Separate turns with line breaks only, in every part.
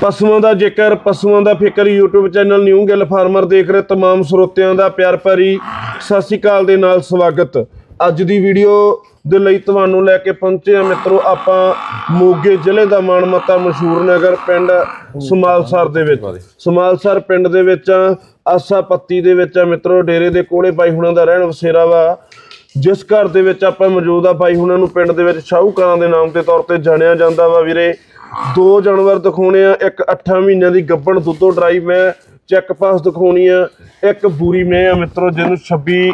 ਪਸ਼ੂਆਂ ਦਾ ਜ਼ਿਕਰ ਪਸ਼ੂਆਂ ਦਾ ਫਿਕਰ YouTube channel new Gill farmer ਦੇਖ ਰਹੇ तमाम ਸਰੋਤਿਆਂ ਦਾ ਪਿਆਰ ਭਰੀ ਸਤਿ ਸ਼੍ਰੀ ਅਕਾਲ ਦੇ ਨਾਲ ਸਵਾਗਤ ਅੱਜ ਦੀ ਵੀਡੀਓ ਦੇ ਲਈ ਤੁਹਾਨੂੰ ਲੈ ਕੇ ਪਹੁੰਚੇ ਆ ਮਿੱਤਰੋ ਆਪਾਂ ਮੋਗੇ ਜ਼ਿਲ੍ਹੇ ਦਾ ਮਾਣਮੱਤਾ ਮਸ਼ਹੂਰ ਨਗਰ ਪਿੰਡ ਸਮਾਲਸਰ ਦੇ ਵਿੱਚ ਸਮਾਲਸਰ ਪਿੰਡ ਦੇ ਵਿੱਚ ਆ, ਆਸਾ ਪੱਤੀ ਦੇ ਵਿੱਚ ਆ ਮਿੱਤਰੋ ਡੇਰੇ ਦੇ ਕੋਲੇ ਬਾਈ ਹੁਣਾਂ ਦਾ ਰਹਿਣ ਵਸੇਰਾ ਵਾ ਜਿਸ ਘਰ ਦੇ ਵਿੱਚ ਆਪਾਂ ਮੌਜੂਦ ਆ ਬਾਈ ਹੁਣਾਂ ਨੂੰ ਪਿੰਡ ਦੇ ਵਿੱਚ ਸ਼ਾਹੂਕਾਰਾਂ ਦੇ ਨਾਮ ਦੇ ਤੌਰ ਤੇ ਜਾਣਿਆ ਜਾਂਦਾ ਵਾ ਵੀਰੇ ਦੋ ਜਾਨਵਰ ਦਿਖਾਉਣੇ ਆ, ਇੱਕ 8 ਮਹੀਨਿਆਂ ਦੀ ਗੱਬਣ ਦੁੱਧੋ ਡਰਾਈ ਮੈਂ, ਚੈੱਕ ਪਾਸ ਦਿਖਾਉਣੀ ਆ, ਇੱਕ ਬੂਰੀ ਮੈਂ ਆ ਮਿੱਤਰੋ, ਜਿਹਨੂੰ 26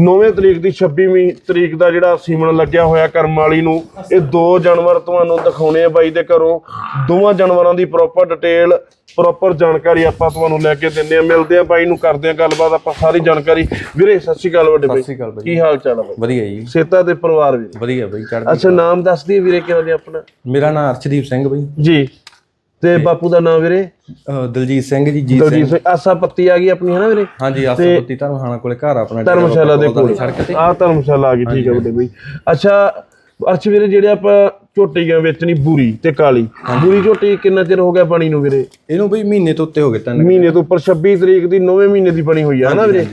9ਵੇਂ ਤਰੀਕ ਦੀ 26ਵੀਂ ਤਰੀਕ ਦਾ ਜਿਹੜਾ ਸੀਮਨ ਲੱਗਿਆ ਹੋਇਆ ਕਰਮ ਵਾਲੀ ਨੂੰ, ਇਹ ਦੋ ਜਾਨਵਰ ਤੁਹਾਨੂੰ ਦਿਖਾਉਣੇ ਆ ਬਾਈ ਦੇ ਘਰੋਂ, ਦੋਵਾਂ ਜਾਨਵਰਾਂ ਦੀ ਪ੍ਰੋਪਰ ਡਿਟੇਲ ਪ੍ਰੋਪਰ ਜਾਣਕਾਰੀ ਆਪਾਂ ਤੁਹਾਨੂੰ ਲੈ ਕੇ ਦਿੰਦੇ ਆ ਮਿਲਦੇ ਆ ਬਾਈ ਨੂੰ ਕਰਦੇ ਆ ਗੱਲਬਾਤ ਆਪਾਂ ਸਾਰੀ ਜਾਣਕਾਰੀ। ਵੀਰੇ ਸਤਿ ਸ਼੍ਰੀ ਅਕਾਲ ਵੱਡੇ ਬਾਈ।
ਸਤਿ ਸ਼੍ਰੀ ਅਕਾਲ ਬਾਈ।
ਕੀ ਹਾਲ ਚਾਲ ਆ ਬਾਈ?
ਵਧੀਆ ਜੀ।
ਸੇਤਾ ਦੇ ਪਰਿਵਾਰ ਵੀ।
ਵਧੀਆ ਬਾਈ ਚੜ੍ਹਦੀ
ਅੱਛਾ ਨਾਮ ਦੱਸ ਦਈਏ ਵੀਰੇ ਕਿਹੋ ਜਿਹਾ ਆਪਣਾ?
ਮੇਰਾ ਨਾਮ ਅਰਸ਼ਦੀਪ ਸਿੰਘ ਬਾਈ।
ਜੀ। ਤੇ ਬਾਪੂ ਦਾ ਨਾਮ ਵੀਰੇ?
ਦਲਜੀਤ ਸਿੰਘ ਜੀ ਜੀ
ਦਲਜੀਤ ਸਿੰਘ। ਆਸਾ ਪੱਤੀ ਆ ਗਈ ਆਪਣੀ ਹੈ ਨਾ ਵੀਰੇ?
ਹਾਂਜੀ ਆਸਾਪਤੀ ਧਰਮਹਾਣਾ ਕੋਲੇ ਘਰ ਆਪਣਾ
ਧਰਮਸ਼ਾਲਾ ਦੇ ਕੋਲ।
ਸੜਕ ਤੇ।
ਆ ਧਰਮਸ਼ਾਲਾ ਆ ਗਈ ਠੀਕ ਹੈ ਵੱਡੇ ਬਈ। ਅੱਛਾ ਅਰਸ਼ ਵੀਰੇ ਜਿਹੜੇ ਆਪਾਂ ਝੋਟੀਆਂ ਵੇਚਣੀ? ਬੂਰੀ ਤੇ ਕਾਲੀ। ਬੂਰੀ ਝੋਟੀ ਕਿੰਨਾ ਚਿਰ ਹੋ ਗਿਆ ਬਣੀ ਨੂੰ ਵੀਰੇ?
ਇਹਨੂੰ ਬਈ ਮਹੀਨੇ ਤੋਂ ਉੱਤੇ ਹੋ ਗਏ ਤਿੰਨ
ਮਹੀਨੇ ਤੋਂ ਉੱਪਰ 26 ਤਰੀਕ ਦੀ 9ਵੇਂ ਮਹੀਨੇ ਦੀ ਬਣੀ ਹੋਈ ਆ ਨਾ ਵੀਰੇ?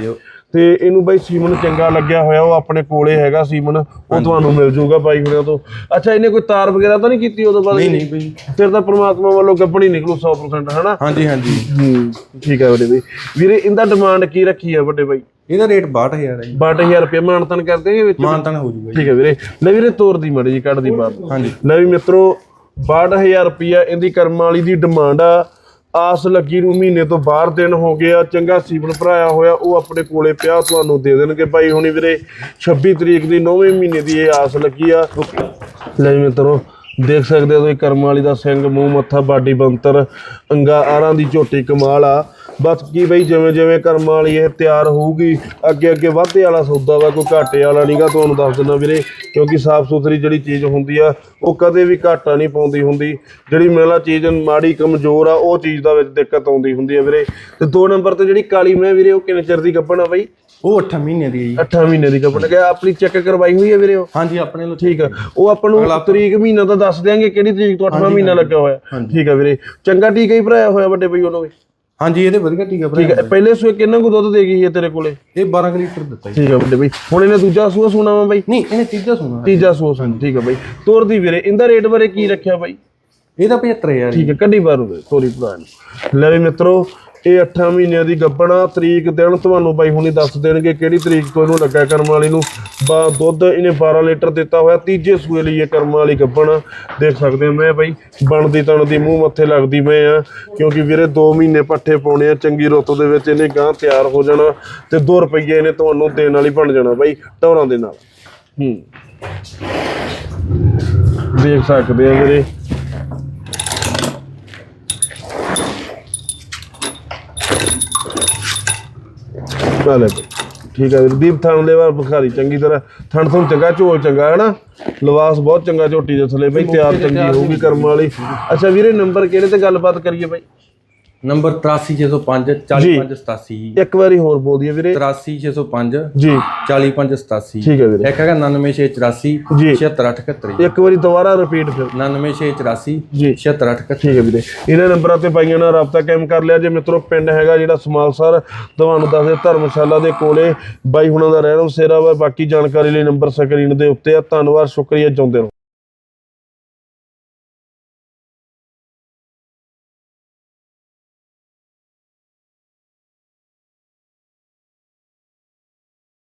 ਤੇ ਇਹਨੂੰ ਬਾਈ ਸੀਮਨ ਚੰਗਾ ਲੱਗਿਆ ਹੋਇਆ ਉਹ ਆਪਣੇ ਕੋਲੇ ਹੈਗਾ ਸੀਮਨ ਉਹ ਤੁਹਾਨੂੰ ਮਿਲ ਜਾਊਗਾ ਬਾਈ ਹੁਣਿਆਂ ਤੋਂ। ਅੱਛਾ ਇਹਨੇ ਕੋਈ ਤਾਰ ਵਗੈਰਾ ਤਾਂ ਨਹੀਂ ਕੀਤੀ ਉਦੋਂ ਬਾਅਦ?
ਨਹੀਂ ਨਹੀਂ ਬਈ।
ਫਿਰ ਤਾਂ ਪ੍ਰਮਾਤਮਾ ਵੱਲੋਂ ਗੱਬਣੀ ਨਿਕਲੂ 100% ਹਨਾ?
ਹਾਂਜੀ ਹਾਂਜੀ।
ਹੂੰ ਠੀਕ ਹੈ ਵੱਡੇ ਬਈ। ਵੀਰੇ ਇਹਦਾ ਡਿਮਾਂਡ ਕੀ ਰੱਖੀ ਆ ਵੱਡੇ ਬਾਈ?
ਇਹਦਾ ਰੇਟ 62000 ਹੈ ਜੀ।
62000 ਰੁਪਏ ਮਾਨਤਨ ਕਰਦੇ ਆ ਵਿੱਚ?
ਮਾਨਤਨ ਹੋ ਜੂਗਾ
ਠੀਕ ਹੈ ਵੀਰੇ। ਲੈ ਵੀਰੇ ਤੋਰ ਦੀ ਮੜੀ ਜੀ ਕੱਢ ਦੀ ਬਾਹਰ।
ਹਾਂਜੀ।
ਲੈ ਵੀ ਮਿੱਤਰੋ 62000 ਰੁਪਿਆ ਇਹਦੀ ਕਰਮ ਵਾਲੀ ਦੀ ਡਿਮਾਂਡ ਆ। ਆਸ ਲੱਗੀ ਨੂੰ ਮਹੀਨੇ ਤੋਂ ਬਾਹਰ ਦਿਨ ਹੋ ਗਿਆ ਚੰਗਾ ਸੀਵਨ ਭਰਾਇਆ ਹੋਇਆ, ਉਹ ਆਪਣੇ ਕੋਲੇ ਪਿਆ, ਤੁਹਾਨੂੰ ਦੇ ਦੇਣਗੇ। ਭਾਈ ਹੁਣੀ ਵੀਰੇ 26 ਤਰੀਕ ਦੀ 9ਵੇਂ ਮਹੀਨੇ ਦੀ ਇਹ ਆਸ ਲੱਗੀ ਆ। ਲੈ ਵੀ ਮਿੱਤਰੋ, ਦੇਖ ਸਕਦੇ ਹੋ ਤੁਸੀਂ ਕਰਮ ਵਾਲੀ ਦਾ ਸਿੰਘ, ਮੂੰਹ ਮੱਥਾ, ਬਾਡੀ ਬੰਤਰ, ਅੰਗਾ ਆਰਾਂ ਦੀ ਝੋਟੀ ਕਮਾਲ ਆ। ਬਸ ਕੀ ਬਈ ਜਿਵੇਂ ਜਿਵੇਂ ਕਰਮ ਵਾਲੀ ਇਹ ਤਿਆਰ ਹੋਊਗੀ ਅੱਗੇ ਅੱਗੇ ਵਾਧੇ ਵਾਲਾ ਸੌਦਾ ਵਾ ਕੋਈ ਘਾਟੇ ਵਾਲਾ ਨਹੀਂਗਾ ਤੁਹਾਨੂੰ ਦੱਸ ਦਿੰਦਾ ਵੀਰੇ ਕਿਉਂਕਿ ਸਾਫ਼ ਸੁਥਰੀ ਜਿਹੜੀ ਚੀਜ਼ ਹੁੰਦੀ ਆ ਉਹ ਕਦੇ ਵੀ ਘਾਟਾ ਨਹੀਂ ਪਾਉਂਦੀ ਹੁੰਦੀ। ਜਿਹੜੀ ਮੇਲਾ ਚੀਜ਼ ਮਾੜੀ ਕਮਜ਼ੋਰ ਆ ਉਹ ਚੀਜ਼ ਦਾ ਵਿੱਚ ਦਿੱਕਤ ਆਉਂਦੀ ਹੁੰਦੀ ਆ ਵੀਰੇ। ਤੇ ਦੋ ਨੰਬਰ ਤੇ ਜਿਹੜੀ ਕਾਲੀ ਮੈਂ ਵੀਰੇ ਉਹ ਕਿੰਨੇ ਚਿਰ ਦੀ ਗੱਭਣ ਆ ਬਈ?
ਉਹ 8 ਮਹੀਨੇ ਦੀ ਹੈ ਜੀ।
8 ਮਹੀਨੇ ਦੀ ਗੱਭਣ ਗਿਆ ਆਪਣੀ ਚੈੱਕ ਕਰਵਾਈ ਹੋਈ ਹੈ ਵੀਰੇ ਉਹ?
ਹਾਂਜੀ ਆਪਣੇ ਲੋ
ਠੀਕ ਆ। ਉਹ ਆਪਾਂ ਨੂੰ ਤਰੀਕ ਮਹੀਨਾ ਤਾਂ ਦੱਸ ਦਿਆਂਗੇ ਕਿਹੜੀ ਤਰੀਕ ਤੋਂ 8ਵਾਂ ਮਹੀਨਾ ਲੱਗਾ ਹੋਇਆ। ਠੀਕ ਆ ਵੀਰੇ। ਚੰਗਾ ਟੀਕਾ ਹੀ ਭਰਾਇਆ ਹੋਇਆ ਵੱਡੇ ਬਈ ਉਹਨੂੰ ਵੀ।
ਹਾਂਜੀ ਇਹਦੇ ਵਧੀਆ ਟੀਕਾ ਭਰਾ
ਠੀਕ ਆ ਪਹਿਲੇ ਸੂਏ ਕਿੰਨਾ ਕੁ ਦੁੱਧ ਦੇ ਗਈ ਹੈ ਤੇਰੇ ਕੋਲੇ?
ਇਹ 12 ਕੁ ਲੀਟਰ ਦਿੱਤਾ ਜੀ।
ਠੀਕ ਆ ਵੱਡੇ ਬਈ ਹੁਣ ਇਹਨੇ ਦੂਜਾ ਸੂਆ ਸੁਣਾ ਵਾ ਬਾਈ?
ਨਹੀਂ ਇਹਨੇ ਤੀਜਾ ਸੁਣਾ
ਤੀਜਾ ਸੂਆ ਸੁਣ ਠੀਕ ਆ ਬਾਈ। ਤੋਰਦੀ ਵੀਰੇ ਇਹਦਾ ਰੇਟ ਬਾਰੇ ਕੀ ਰੱਖਿਆ ਬਾਈ?
ਇਹਦਾ 75000 ਜੀ
ਠੀਕ ਹੈ ਕੱਢੀ ਬਾਰੂ ਤੋਰੀ ਭਰਾ ਲੈ ਵੀ ਮਿੱਤਰੋ ਇਹ 8 ਮਹੀਨਿਆਂ ਦੀ ਗੱਬਣਾ ਤਰੀਕ ਦਿਨ ਤੁਹਾਨੂੰ ਬਾਈ ਹੁਣੀ ਦੱਸ ਦੇਣਗੇ ਕਿਹੜੀ ਤਰੀਕ ਤੋਂ ਇਹਨੂੰ ਲੱਗਾ ਕਰਮ ਵਾਲੀ ਨੂੰ। ਬਾ, ਦੁੱਧ ਇਹਨੇ 12 ਲੀਟਰ ਦਿੱਤਾ ਹੋਇਆ, ਤੀਜੇ ਸੂਏ ਲਈ ਇਹ ਕਰਮ ਵਾਲੀ ਗੱਬਣਾ ਦੇਖ ਸਕਦੇ ਹੋ ਮੈਂ ਬਾਈ, ਬਣਦੀ ਤਣਦੀ ਮੂੰਹ ਮੱਥੇ ਲੱਗਦੀ ਮੈਂ ਆ, ਕਿਉਂਕਿ ਵੀਰੇ 2 ਮਹੀਨੇ ਪੱਠੇ ਪਾਉਣੇ ਆ, ਚੰਗੀ ਰੁੱਤ ਦੇ ਵਿੱਚ ਇਹਨੇ ਗਾਂ ਤਿਆਰ ਹੋ ਜਾਣਾ ਤੇ 2 ਰੁਪਏ ਇਹਨੇ ਤੁਹਾਨੂੰ ਦੇਣ ਵਾਲੀ ਬਣ ਜਾਣਾ ਬਾਈ, ਟੌਰਾਂ ਦੇ ਨਾਲ। ਹੂੰ। ਦੇਖ ਸਕਦੇ ਆ ਵੀਰੇ ਲੈ ਬਈ ਠੀਕ ਹੈ ਵੀਰ ਦੀਪ ਥਣ ਦੇ ਬੁਖਾਰੀ ਚੰਗੀ ਤਰ੍ਹਾਂ ਥਣ ਤੋਂ ਚੰਗਾ, ਝੋਲ ਚੰਗਾ ਹੈ ਨਾ ਲਵਾਸ ਬਹੁਤ ਚੰਗਾ ਝੋਟੀ ਦੇ ਥੱਲੇ ਬਈ, ਤਿਆਰ ਚੰਗੀ ਹੋਊਗੀ ਕਰਮ ਵਾਲੀ। ਅੱਛਾ ਵੀਰੇ, ਨੰਬਰ ਕਿਹੜੇ ਤੇ ਗੱਲਬਾਤ ਕਰੀਏ ਬਈ?
ਨੰਬਰ 83605 40587
ਇੱਕ ਵਾਰੀ ਹੋਰ ਬੋਲ ਦਈਏ ਵੀਰੇ।
83605
ਜੀ।
40587
ਠੀਕ ਹੈ ਵੀਰੇ।
ਇੱਕ ਹੈਗਾ 99684
ਜੀ।
76871
ਇੱਕ ਵਾਰੀ ਦੁਬਾਰਾ ਰਿਪੀਟ ਫਿਰ।
99684
ਜੀ।
76871
ਠੀਕ ਹੈ ਵੀਰੇ। ਇਹਨਾਂ ਨੰਬਰਾਂ ਤੇ ਬਾਈਆਂ ਨਾਲ ਰਾਬਤਾ ਕਾਇਮ ਕਰ ਲਿਆ। ਜੇ ਮਿੱਤਰੋ ਪਿੰਡ ਹੈਗਾ ਜਿਹੜਾ ਸਮਾਲਸਰ ਤੁਹਾਨੂੰ ਦੱਸਦੇ ਧਰਮਸ਼ਾਲਾ ਦੇ ਕੋਲੇ ਬਾਈ ਹੁਣਾਂ ਦਾ ਰਹਿਣ ਸੇਰਾ ਵਾ। ਬਾਕੀ ਜਾਣਕਾਰੀ ਲਈ ਨੰਬਰ ਸਕਰੀਨ ਦੇ ਉੱਤੇ ਆ। ਧੰਨਵਾਦ ਸ਼ੁਕਰੀਆ ਚਾਹੁੰਦੇ